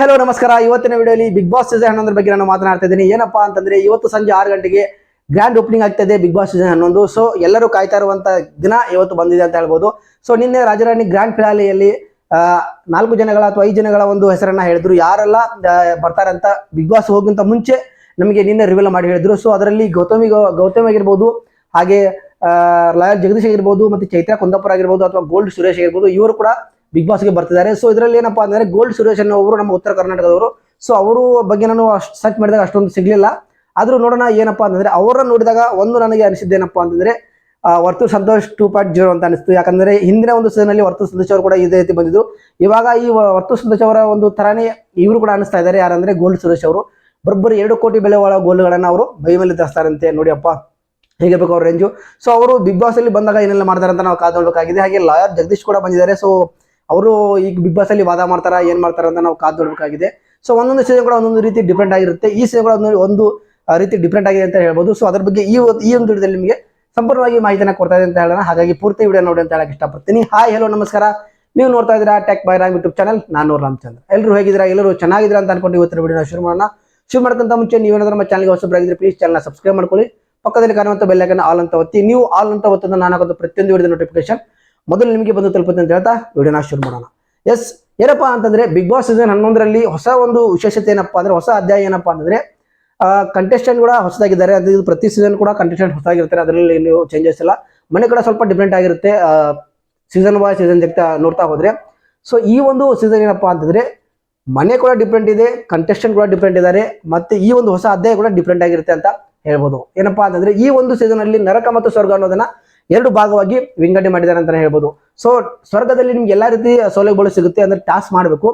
Hello ನಮಸ್ಕಾರ. ಇವತ್ತಿನ ವಿಡಿಯೋಲಿ ಬಿಗ್ ಬಾಸ್ ಸೀಸನ್ ಹನ್ನೊಂದರ ಬಗ್ಗೆ ನಾನು ಮಾತನಾಡ್ತಾ ಇದ್ದೀನಿ. ಏನಪ್ಪಾ ಅಂತಂದ್ರೆ, ಇವತ್ತು ಸಂಜೆ ಆರು ಗಂಟೆಗೆ ಗ್ರ್ಯಾಂಡ್ ಓಪನಿಂಗ್ ಆಗ್ತಾ ಇದೆ ಬಿಗ್ ಬಾಸ್ ಸೀಸನ್ ಹನ್ನೊಂದು. ಸೊ ಎಲ್ಲರೂ ಕಾಯ್ತಾ ಇರುವಂತ ದಿನ ಇವತ್ತು ಬಂದಿದೆ ಅಂತ ಹೇಳ್ಬೋದು. ಸೊ ನಿನ್ನೆ ರಾಜರಾಣಿ ಗ್ರ್ಯಾಂಡ್ ಫಿನಾಲೆಯಲ್ಲಿ ನಾಲ್ಕು ಜನಗಳ ಅಥವಾ ಐದು ಜನಗಳ ಒಂದು ಹೆಸರನ್ನ ಹೇಳಿದ್ರು. ಯಾರೆಲ್ಲ ಬರ್ತಾರೆ ಅಂತ ಬಿಗ್ ಬಾಸ್ ಹೋಗಿಂತ ಮುಂಚೆ ನಮಗೆ ನಿನ್ನೆ ರಿವೀಲ್ ಮಾಡಿ ಹೇಳಿದ್ರು. ಸೊ ಅದರಲ್ಲಿ ಗೌತಮಿ ಗೌತಮ್ ಆಗಿರ್ಬೋದು, ಹಾಗೆ ಲಾಯರ್ ಜಗದೀಶ್ ಆಗಿರ್ಬೋದು, ಮತ್ತೆ ಚೈತ್ರ ಕುಂದಾಪುರ ಆಗಿರ್ಬೋದು, ಅಥವಾ ಗೋಲ್ಡ್ ಸುರೇಶ್ ಆಗಿರ್ಬೋದು, ಇವರು ಕೂಡ ಬಿಗ್ ಬಾಸ್ಗೆ ಬರ್ತಿದ್ದಾರೆ. ಸೊ ಇದರಲ್ಲಿ ಏನಪ್ಪಾ ಅಂದ್ರೆ ಗೋಲ್ಡ್ ಸುರೇಶ್ ಅನ್ನೋರು ನಮ್ಮ ಉತ್ತರ ಕರ್ನಾಟಕದವರು. ಸೊ ಅವರು ಬಗ್ಗೆ ನಾನು ಅಷ್ಟು ಸರ್ಚ್ ಮಾಡಿದಾಗ ಅಷ್ಟೊಂದು ಸಿಗ್ಲಿಲ್ಲ. ಆದರೂ ನೋಡೋಣ ಏನಪ್ಪ ಅಂತಂದರೆ ಅವರನ್ನ ನೋಡಿದಾಗ ಒಂದು ನನಗೆ ಅನಿಸಿದ್ದೇನಪ್ಪ ಅಂತಂದ್ರೆ Varthur Santhosh two point zero ಅಂತ ಅನಿಸ್ತು. ಯಾಕಂದ್ರೆ ಹಿಂದಿನ ಒಂದು ಸೀಸನ್ ಅಲ್ಲಿ ವರ್ತು ಸಂತೋಷ್ ಅವರು ಕೂಡ ಇದೇ ರೀತಿ ಬಂದಿದ್ದು. ಇವಾಗ ಈ ವರ್ತು ಸಂತೋಷ್ ಅವರ ಒಂದು ತರಾನೇ ಇವರು ಕೂಡ ಅನಿಸ್ತಾ ಇದ್ದಾರೆ. ಯಾರಂದರೆ ಗೋಲ್ಡ್ ಸುರೇಶ್ ಅವರು. ಬರೋಬ್ಬರಿ ಎರಡು ಕೋಟಿ ಬೆಲೆ ಒಳ ಗೋಲ್ಗಳನ್ನ ಅವರು ಬೈ ಮೇಲೆ ತರಿಸ್ತಾರಂತೆ ನೋಡಿಯಪ್ಪ. ಹೇಗಿರ್ಬೇಕು ಅವ್ರ ರೇಂಜು ಸೊ ಅವರು ಬಿಗ್ ಬಾಸ್ ಅಲ್ಲಿ ಬಂದಾಗ ಏನೆಲ್ಲ ಮಾಡ್ತಾರೆ ಅಂತ ನಾವು ಕಾದು ನೋಡಬೇಕಾಗಿದೆ. ಹಾಗೆ ಲಾಯರ್ ಜಗದೀಶ್ ಕೂಡ ಬಂದಿದ್ದಾರೆ. ಸೊ ಅವರು ಈಗ ಬಿಗ್ ಬಾಸ್ ಅಲ್ಲಿ ವಾದ ಮಾಡ್ತಾರ, ಏನ್ ಮಾಡ್ತಾರ ಅಂತ ನಾವು ಕಾದು ನೋಡ್ಬೇಕಾಗಿದೆ. ಸೊ ಒಂದೊಂದು ಸೀಸನ್ ಕೂಡ ಒಂದೊಂದು ರೀತಿ ಡಿಫ್ರೆಂಟ್ ಆಗಿರುತ್ತೆ. ಈ ಸೀಸನ್ ಕೂಡ ಒಂದು ರೀತಿ ಡಿಫ್ರೆಂಟ್ ಆಗಿದೆ ಅಂತ ಹೇಳ್ಬೋದು. ಸೊ ಅದ್ರ ಬಗ್ಗೆ ಈ ಈ ಒಂದು ವಿಡಿಯೋದಲ್ಲಿ ನಿಮಗೆ ಸಂಪೂರ್ಣವಾಗಿ ಮಾಹಿತಿಯನ್ನು ಕೊಡ್ತಾ ಇದೆ ಅಂತ ಹೇಳೋಣ. ಹಾಗಾಗಿ ಪೂರ್ತಿ ವಿಡಿಯೋ ನೋಡಿ ಅಂತ ಹೇಳಕ್ ಇಷ್ಟಪಡ್ತೀನಿ. ಹಾಯ್ ಹಲೋ ನಮಸ್ಕಾರ. ನೀವು ನೋಡ್ತಾ ಇದ್ದೀರಾ tech by Ram YouTube channel ನಾನು ರಾಮಚಂದ್ರ. ಎಲ್ಲರೂ ಹೇಗಿದ್ದೀರಾ? ಎಲ್ಲರೂ ಚೆನ್ನಾಗಿದ್ದೀರಾ ಅಂತ ಅನ್ಕೊಂಡು ಇವತ್ತಿನ ವಿಡಿಯೋನ ಶುರು ಮಾಡೋಣ. ಶುರು ಮಾಡ್ಕೊಂತ ಮುಂಚೆ ನೀವೇನಾದ್ರೂ ನಮ್ಮ ಚಾನಲ್ಗೆ ಹೊಸಬರಾಗಿದ್ರೆ ಪ್ಲೀಸ್ ಚಾನಲ್ನ ಸಬ್ಸ್ಕ್ರೈಬ್ ಮಾಡ್ಕೊಳ್ಳಿ. ಪಕ್ಕದಲ್ಲಿ ಕಾಣುವಂತ ಬೆಲ್ಲೈಕನ್ ಆಲ್ ಅಂತ ಒತ್ತಿ. ನೀವು ಆಲ್ ಅಂತ ಒತ್ತಂದ್ರೆ ನಾನು ಪ್ರತಿಯೊಂದು ವಿಡಿಯೋ ನೋಟಿಫಿಕೇಶನ್ ಮೊದಲು ನಿಮಗೆ ಬಂದು ತಲುಪುತ್ತೆ ಅಂತ ಹೇಳ್ತಾ ವಿಡಿಯೋನ ಶುರು ಮಾಡೋಣ. ಎಸ್ ಏನಪ್ಪಾ ಅಂತಂದ್ರೆ ಬಿಗ್ ಬಾಸ್ ಸೀಸನ್ ಹನ್ನೊಂದರಲ್ಲಿ ಹೊಸ ಒಂದು ವಿಶೇಷತೆ ಏನಪ್ಪಾ ಅಂದ್ರೆ ಹೊಸ ಅಧ್ಯಾಯ ಏನಪ್ಪಾ ಅಂತಂದ್ರೆ ಕಂಟೆಸ್ಟೆಂಟ್ ಕೂಡ ಹೊಸದಾಗಿದ್ದಾರೆ. ಅದು ಪ್ರತಿ ಸೀಸನ್ ಕೂಡ ಕಂಟೆಸ್ಟೆಂಟ್ ಹೊಸದಾಗಿರ್ತಾರೆ. ಅದರಲ್ಲಿ ಏನು ಚೇಂಜಸ್ ಇಲ್ಲ. ಮನೆ ಕೂಡ ಸ್ವಲ್ಪ ಡಿಫ್ರೆಂಟ್ ಆಗಿರುತ್ತೆ. ಸೀಸನ್ ಬಾಯ್ ಸೀಸನ್ ಜಗ್ತಾ ನೋಡ್ತಾ ಹೋದ್ರೆ. ಸೊ ಈ ಒಂದು ಸೀಸನ್ ಏನಪ್ಪಾ ಅಂತಂದ್ರೆ, ಮನೆ ಕೂಡ ಡಿಫ್ರೆಂಟ್ ಇದೆ ಕಂಟೆಸ್ಟೆಂಟ್ ಕೂಡ ಡಿಫ್ರೆಂಟ್ ಇದ್ದಾರೆ, ಮತ್ತೆ ಈ ಒಂದು ಹೊಸ ಅಧ್ಯಾಯ ಕೂಡ ಡಿಫ್ರೆಂಟ್ ಆಗಿರುತ್ತೆ ಅಂತ ಹೇಳ್ಬೋದು. ಏನಪ್ಪಾ ಅಂತಂದ್ರೆ, ಈ ಒಂದು ಸೀಸನ್ ಅಲ್ಲಿ ನರಕ ಮತ್ತು ಸ್ವರ್ಗ ಅನ್ನೋದನ್ನ ಎರಡು ಭಾಗವಾಗಿ ವಿಂಗಡಣೆ ಮಾಡಿದ್ದಾರೆ ಅಂತಾನೆ ಹೇಳ್ಬೋದು. ಸೊ ಸ್ವರ್ಗದಲ್ಲಿ ನಿಮ್ಗೆ ಎಲ್ಲಾ ರೀತಿ ಸೌಲಭ್ಯಗಳು ಸಿಗುತ್ತೆ ಅಂದ್ರೆ ಟಾಸ್ಕ್ ಮಾಡಬೇಕು.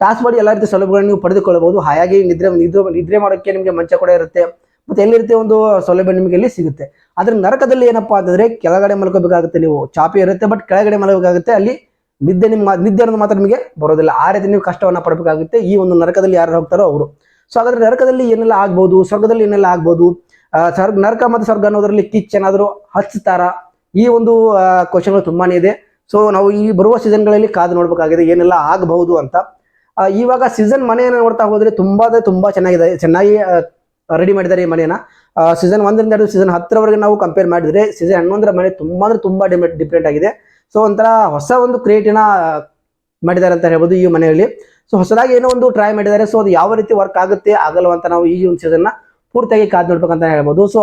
ಟಾಸ್ ಮಾಡಿ ಎಲ್ಲಾ ರೀತಿ ಸೌಲಭ್ಯಗಳನ್ನು ನೀವು ಪಡೆದುಕೊಳ್ಳಬಹುದು. ಹಾಗಾಗಿ ನಿದ್ರೆ ನಿದ್ರೆ ನಿದ್ರೆ ಮಾಡೋಕ್ಕೆ ನಿಮಗೆ ಮಂಚ ಕೂಡ ಇರುತ್ತೆ. ಮತ್ತೆ ಎಲ್ಲ ರೀತಿಯ ಒಂದು ಸೌಲಭ್ಯ ನಿಮಗೆ ಇಲ್ಲಿ ಸಿಗುತ್ತೆ? ಆದ್ರೆ ನರಕದಲ್ಲಿ ಏನಪ್ಪಾ ಅಂತಂದ್ರೆ ಕೆಳಗಡೆ ಮಲ್ಕೋಬೇಕಾಗುತ್ತೆ ನೀವು. ಚಾಪಿ ಇರುತ್ತೆ ಬಟ್ ಕೆಳಗಡೆ ಮಲಗಬೇಕಾಗುತ್ತೆ. ಅಲ್ಲಿ ನಿದ್ದೆ ನಿಮ್ಮ ನಿದ್ದೆ ಅನ್ನೋದು ಮಾತ್ರ ನಿಮಗೆ ಬರೋದಿಲ್ಲ. ಆ ರೀತಿ ನೀವು ಕಷ್ಟವನ್ನ ಪಡಬೇಕಾಗುತ್ತೆ. ಈ ಒಂದು ನರಕದಲ್ಲಿ ಯಾರು ಹೋಗ್ತಾರೋ ಅವರು. ಸೊ ಹಾಗಾದ್ರೆ ನರಕದಲ್ಲಿ ಏನೆಲ್ಲ ಆಗ್ಬೋದು? ಸ್ವರ್ಗದಲ್ಲಿ ಏನೆಲ್ಲ ಆಗ್ಬೋದು? ಆ, ಸ್ವರ್ಗ ನರಕ ಮತ್ತು ಸ್ವರ್ಗ ಅನ್ನೋದ್ರಲ್ಲಿ ಕಿಚ್ ಏನಾದರೂ ಹಚ್ತಾರ ಈ ಒಂದು ಕ್ವಶನ್ಗಳು ತುಂಬಾನೇ ಇದೆ. ಸೊ ನಾವು ಈ ಬರುವ ಸೀಸನ್ಗಳಲ್ಲಿ ಕಾದು ನೋಡಬೇಕಾಗಿದೆ, ಏನೆಲ್ಲ ಆಗಬಹುದು ಅಂತ. ಇವಾಗ ಸೀಸನ್ ಮನೆಯನ್ನು ನೋಡ್ತಾ ಹೋದ್ರೆ ತುಂಬಾ ಅಂದ್ರೆ ತುಂಬಾ ಚೆನ್ನಾಗಿದೆ. ಚೆನ್ನಾಗಿ ರೆಡಿ ಮಾಡಿದ್ದಾರೆ ಈ ಮನೆಯನ್ನ. ಸೀಸನ್ ಒಂದರಿಂದ ಎರಡು ಸೀಸನ್ ಹತ್ತರವರೆಗೆ ನಾವು ಕಂಪೇರ್ ಮಾಡಿದ್ರೆ ಸೀಸನ್ ಹನ್ನೊಂದರ ಮನೆ ತುಂಬಾ ಅಂದ್ರೆ ತುಂಬಾ ಡಿಫ್ರೆಂಟ್ ಆಗಿದೆ. ಸೊ ಒಂಥರ ಹೊಸ ಒಂದು ಕ್ರಿಯೇಟಿನ ಮಾಡಿದ್ದಾರೆ ಅಂತ ಹೇಳ್ಬೋದು ಈ ಮನೆಯಲ್ಲಿ. ಸೊ ಹೊಸದಾಗಿ ಏನೋ ಒಂದು ಟ್ರೈ ಮಾಡಿದ್ದಾರೆ. ಸೊ ಅದು ಯಾವ ರೀತಿ ವರ್ಕ್ ಆಗುತ್ತೆ, ಆಗಲ್ವ ಅಂತ ನಾವು ಈ ಒಂದು ಸೀಸನ್ನ ಪೂರ್ತಿಯಾಗಿ ಕಾದು ನೋಡ್ಬೇಕಂತ ಹೇಳ್ಬೋದು. ಸೊ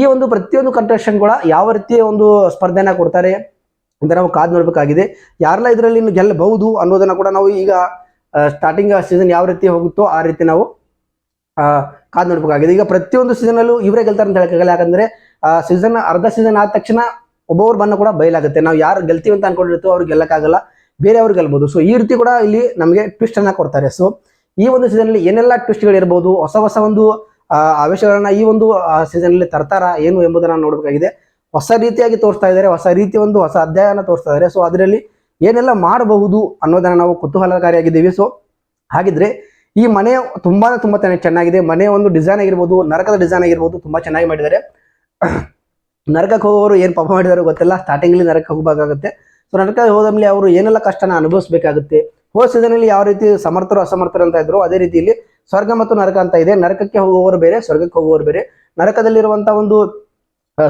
ಈ ಒಂದು ಪ್ರತಿಯೊಂದು ಕಂಟೆಸ್ಟೆಂಟ್ಗಳ ಯಾವ ರೀತಿಯ ಒಂದು ಸ್ಪರ್ಧೆನ ಕೊಡ್ತಾರೆ ಅಂತ ನಾವು ಕಾದು ನೋಡ್ಬೇಕಾಗಿದೆ. ಯಾರೆಲ್ಲ ಇದರಲ್ಲಿ ಗೆಲ್ಲಬಹುದು ಅನ್ನೋದನ್ನ ಕೂಡ ನಾವು ಈಗ ಸ್ಟಾರ್ಟಿಂಗ್ ಸೀಸನ್ ಯಾವ ರೀತಿ ಹೋಗುತ್ತೋ ಆ ರೀತಿ ನಾವು ಕಾದು ನೋಡ್ಬೇಕಾಗಿದೆ. ಈಗ ಪ್ರತಿಯೊಂದು ಸೀಸನಲ್ಲೂ ಇವರೇ ಗೆಲ್ತಾರೆ ಅಂತ ಹೇಳಕ್ಕಾಗಲ್ಲ. ಯಾಕಂದ್ರೆ ಸೀಸನ್ ಅರ್ಧ ಸೀಸನ್ ಆದ ತಕ್ಷಣ ಒಬ್ಬೊಬ್ಬರು ಬಣ್ಣ ಕೂಡ ಬಯಲಾಗುತ್ತೆ. ನಾವು ಯಾರು ಗೆಲ್ತೀವಿ ಅಂತ ಅನ್ಕೊಂಡಿರ್ತೀವೋ ಅವ್ರು ಗೆಲ್ಲಕ್ಕಾಗಲ್ಲ. ಬೇರೆ ಅವ್ರು ಗೆಲ್ಬಹುದು ಸೊ ಈ ರೀತಿ ಕೂಡ ಇಲ್ಲಿ ನಮಗೆ ಟ್ವಿಸ್ಟ್ ಅನ್ನ ಕೊಡ್ತಾರೆ. ಸೊ ಈ ಒಂದು ಸೀಸನ್ ಅಲ್ಲಿ ಏನೆಲ್ಲ ಟ್ವಿಸ್ಟ್ಗಳಿರ್ಬೋದು ಹೊಸ ಹೊಸ ಒಂದು ಆ, ಆವೇಶಗಳನ್ನ ಈ ಒಂದು ಸೀಸನ್ ಅಲ್ಲಿ ತರ್ತಾರ ಏನು ಎಂಬುದನ್ನ ನೋಡಬೇಕಾಗಿದೆ. ಹೊಸ ರೀತಿಯಾಗಿ ತೋರಿಸ್ತಾ ಇದ್ದಾರೆ ಹೊಸ ರೀತಿ ಒಂದು ಹೊಸ ಅಧ್ಯಾಯನ ತೋರಿಸ್ತಾ ಇದ್ದಾರೆ. ಸೊ ಅದರಲ್ಲಿ ಏನೆಲ್ಲ ಮಾಡಬಹುದು ಅನ್ನೋದನ್ನ ನಾವು ಕುತೂಹಲಕಾರಿಯಾಗಿದ್ದೀವಿ. ಸೊ ಹಾಗಿದ್ರೆ ಈ ಮನೆ ತುಂಬಾ ತುಂಬಾ ಚೆನ್ನಾಗಿದೆ. ಮನೆ ಒಂದು ಡಿಸೈನ್ ಆಗಿರ್ಬೋದು ನರಕದ ಡಿಸೈನ್ ಆಗಿರ್ಬೋದು ತುಂಬಾ ಚೆನ್ನಾಗಿ ಮಾಡಿದ್ದಾರೆ. ನರಕಕ್ಕೆ ಹೋಗೋರು ಏನು ಪಾಪ ಮಾಡಿದಾರೋ ಗೊತ್ತಿಲ್ಲ. ಸ್ಟಾರ್ಟಿಂಗ್ ಅಲ್ಲಿ ನರಕಕ್ಕೆ ಹೋಗಬೇಕಾಗುತ್ತೆ. ಸೊ ನರಕಕ್ಕೆ ಹೋದ್ಮೇಲೆ ಅವರು ಏನೆಲ್ಲ ಕಷ್ಟನ ಅನುಭವಿಸಬೇಕಾಗುತ್ತೆ? ಹೋದ ಸೀಸನ್ ಅಲ್ಲಿ ಯಾವ ರೀತಿ ಸಮರ್ಥರು ಅಸಮರ್ಥರು ಅಂತ ಇದ್ರು ಅದೇ ರೀತಿಯಲ್ಲಿ ಸ್ವರ್ಗ ಮತ್ತು ನರಕ ಅಂತ ಇದೆ. ನರಕಕ್ಕೆ ಹೋಗುವವರು ಬೇರೆ, ಸ್ವರ್ಗಕ್ಕೆ ಹೋಗುವವರು ಬೇರೆ. ನರಕದಲ್ಲಿರುವಂತಹ ಒಂದು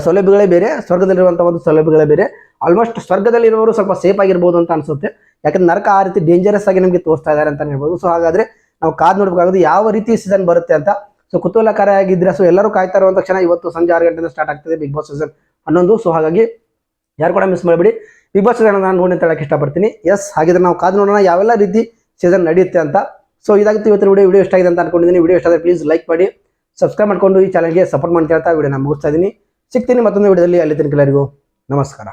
ಸೌಲಭ್ಯಗಳೇ ಬೇರೆ ಸ್ವರ್ಗದಲ್ಲಿರುವಂತಹ ಒಂದು ಸೌಲಭ್ಯಗಳೇ ಬೇರೆ. ಆಲ್ಮೋಸ್ಟ್ ಸ್ವರ್ಗದಲ್ಲಿರುವವರು ಸ್ವಲ್ಪ ಸೇಫ್ ಆಗಿರ್ಬೋದು ಅಂತ ಅನ್ಸುತ್ತೆ. ಯಾಕಂದ್ರೆ ನರಕ ಆ ರೀತಿ ಡೇಂಜರಸ್ ಆಗಿ ನಮಗೆ ತೋರಿಸ್ತಾ ಇದ್ದಾರೆ ಅಂತ ಹೇಳ್ಬೋದು. ಸೊ ಹಾಗಾದ್ರೆ ನಾವು ಕಾದ್ ನೋಡ್ಬೇಕಾಗುದು ಯಾವ ರೀತಿ ಸೀಸನ್ ಬರುತ್ತೆ ಅಂತ. ಸೊ ಕುತೂಹಲಕಾರಿಯಾಗಿದ್ರೆ ಸೊ ಎಲ್ಲರೂ ಕಾಯ್ತಾ ಇರುವಂತ ಕ್ಷಣ ಇವತ್ತು ಸಂಜೆ ಆರು ಗಂಟೆಯಿಂದ ಸ್ಟಾರ್ಟ್ ಆಗ್ತದೆ ಬಿಗ್ ಬಾಸ್ ಸೀಸನ್ ಹನ್ನೊಂದು. ಸೊ ಹಾಗಾಗಿ ಯಾರು ಕೂಡ ಮಿಸ್ ಮಾಡಬೇಡಿ. ಬಿಗ್ ಬಾಸ್ ಸೀಸನ್ ನಾನು ನೋಡಿ ಅಂತ ಹೇಳಕ್ಕೆ ಇಷ್ಟಪಡ್ತೀನಿ. ಎಸ್ ಹಾಗಿದ್ರೆ ನಾವು ಕಾದು ನೋಡೋಣ ಯಾವೆಲ್ಲ ರೀತಿ ಸೀಸನ್ ನಡೆಯುತ್ತೆ ಅಂತ. ಸೊ ಇದಾಗುತ್ತೆ ಇವತ್ತಿನ ವಿಡಿಯೋ ವಿಡಿಯೋ ಇಷ್ಟ ಆಗಿದೆ ಅಂತ ಅನ್ಕೊಂಡಿದ್ದೀನಿ. ವಿಡಿಯೋ ಇಷ್ಟ ಆದರೆ ಪ್ಲೀಸ್ ಲೈಕ್ ಮಾಡಿ ಸಬ್ಸ್ಕ್ರೈಬ್ ಮಾಡ್ಕೊಂಡು ಈ ಚಾನಲ್ಗೆ ಸಪೋರ್ಟ್ ಮಾಡ್ತಾ ವಿಡಿಯೋ ನಾನು ಮುಗಿಸ್ತಾ ಇದ್ದೀನಿ. ಸಿಗ್ತೀನಿ ಮತ್ತೊಂದು ವಿಡಿಯೋದಲ್ಲಿ ಅಲ್ಲಿ ತನಕ ಎಲ್ಲರಿಗೂ ನಮಸ್ಕಾರ.